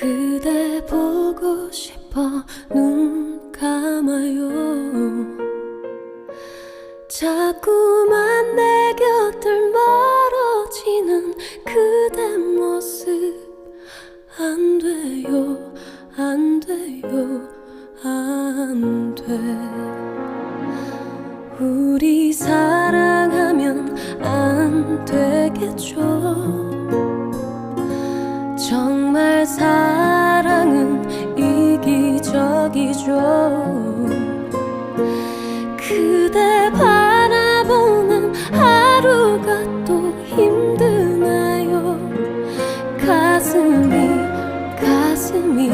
그대 보고 싶어 눈 감아요. 자꾸만 내 곁을 멀어지는 그대 모습. 안 돼요 안 돼요 안 돼. 우리 사랑하면 안 되겠죠. 정말 사랑은 이 기적이죠 그대 바라보는 하루가 또 힘드나요? 가슴이 가슴이